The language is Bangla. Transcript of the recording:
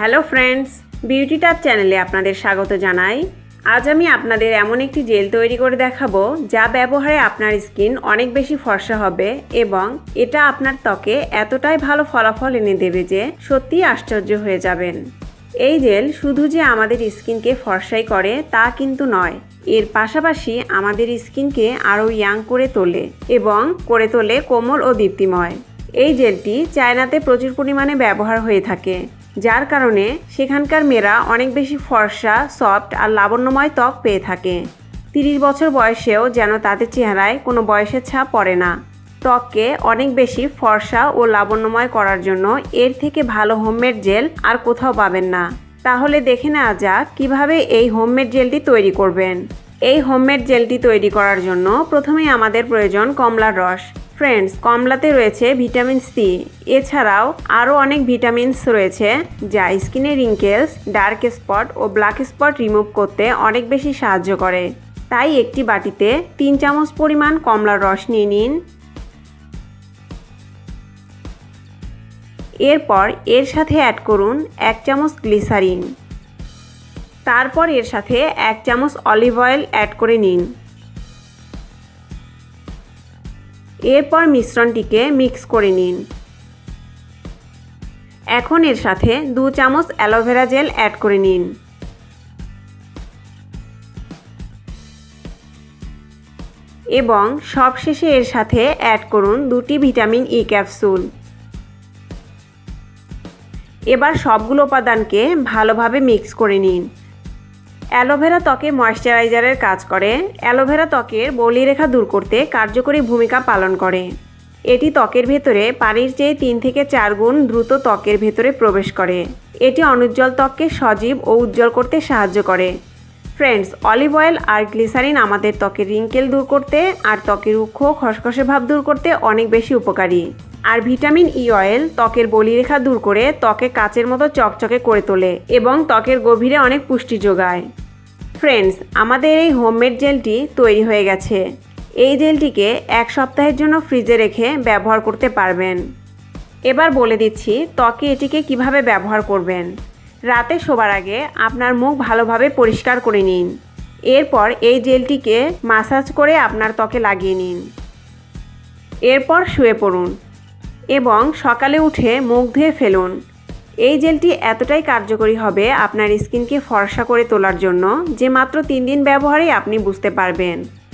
হ্যালো ফ্রেন্ডস বিউটি টাচ চ্যানেলে আপনাদের স্বাগত জানাই। আজ আমি আপনাদের এমন একটি জেল তৈরি করে দেখাবো, যা ব্যবহারে আপনার স্কিন অনেক বেশি ফর্সা হবে এবং এটা আপনার ত্বকে এতটাই ভালো ফলাফল এনে দেবে যে সত্যিই আশ্চর্য হয়ে যাবেন। এই জেল শুধু যে আমাদের স্কিনকে ফর্সাই করে তা কিন্তু নয়, এর পাশাপাশি আমাদের স্কিনকে আরও ইয়াং করে তোলে এবং করে তোলে কোমল ও দীপ্তিময়। এই জেলটি চায়নাতে প্রচুর পরিমাণে ব্যবহার হয়ে থাকে। যার কারণে সেখানকার মেয়েরা অনেক বেশি ফর্সা, সফট আর লাবণ্যময় ত্বক পেয়ে থাকে। তিরিশ বছর বয়সেও যেন তাদের চেহারায় কোনো বয়সের ছাপ পড়ে না। ত্বককে অনেক বেশি ফর্সা ও লাবণ্যময় করার জন্য এর থেকে ভালো হোমমেড জেল আর কোথাও পাবেন না। তাহলে দেখে নেওয়া যাক কীভাবে এই হোমমেড জেলটি তৈরি করবেন। এই হোমমেড জেলটি তৈরি করার জন্য প্রথমেই আমাদের প্রয়োজন কমলার রস। ফ্রেন্ডস কমলাতে রয়েছে ভিটামিন সি এছাড়াও আরও অনেক ভিটামিনস রয়েছে যা স্কিনের রিঙ্কেলস ডার্ক স্পট ও ব্ল্যাক স্পট রিমুভ করতে অনেক বেশি সাহায্য করে। তাই একটি বাটিতে তিন চামচ পরিমাণ কমলার রস নিয়ে নিন। এরপর এর সাথে অ্যাড করুন এক চামচ গ্লিসারিন তারপর এর সাথে এক চামচ অলিভ অয়েল অ্যাড করে নিন। এরপর মিশ্রণটিকে মিক্স করে নিন। এখন এর সাথে দু চামচ অ্যালোভেরা জেল অ্যাড করে নিন। এবং সবশেষে এর সাথে অ্যাড করুন দুটি ভিটামিন ই ক্যাপসুল এবার সবগুলো উপাদানকে ভালোভাবে মিক্স করে নিন। অ্যালোভেরা ত্বকে ময়শ্চারাইজারের কাজ করে। অ্যালোভেরা ত্বকের বলিরেখা দূর করতে কার্যকরী ভূমিকা পালন করে। এটি ত্বকের ভেতরে পানির চেয়ে তিন থেকে চার গুণ দ্রুত ত্বকের ভেতরে প্রবেশ করে। এটি অনুজ্জ্বল ত্বককে সজীব ও উজ্জ্বল করতে সাহায্য করে। ফ্রেন্ডস, অলিভ অয়েল আর গ্লিসারিন আমাদের ত্বকের রিঙ্কেল দূর করতে আর ত্বকের রুক্ষ খসখসে ভাব দূর করতে অনেক বেশি উপকারী। আর ভিটামিন ই অয়েল ত্বকের বলিরেখা দূর করে ত্বকে কাচের মতো চকচকে করে তোলে এবং ত্বকের গভীরে অনেক পুষ্টি যোগায়। ফ্রেন্ডস আমাদের এই হোমমেড জেলটি তৈরি হয়ে গেছে। এই জেলটিকে এক সপ্তাহের জন্য ফ্রিজে রেখে ব্যবহার করতে পারবেন। এবার বলে দিচ্ছি, ত্বকে এটিকে কীভাবে ব্যবহার করবেন। রাতে শোবার আগে আপনার মুখ ভালোভাবে পরিষ্কার করে নিন। এরপর এই জেলটিকে মাসাজ করে আপনার ত্বকে লাগিয়ে নিন। এরপর শুয়ে পড়ুন। এবং সকালে উঠে মুখ ধুয়ে ফেলুন। এই জেলটি এতটাই কার্যকরী হবে আপনার স্কিনকে ফর্সা করে তোলার জন্য যে মাত্র তিন দিন ব্যবহারেই আপনি বুঝতে পারবেন।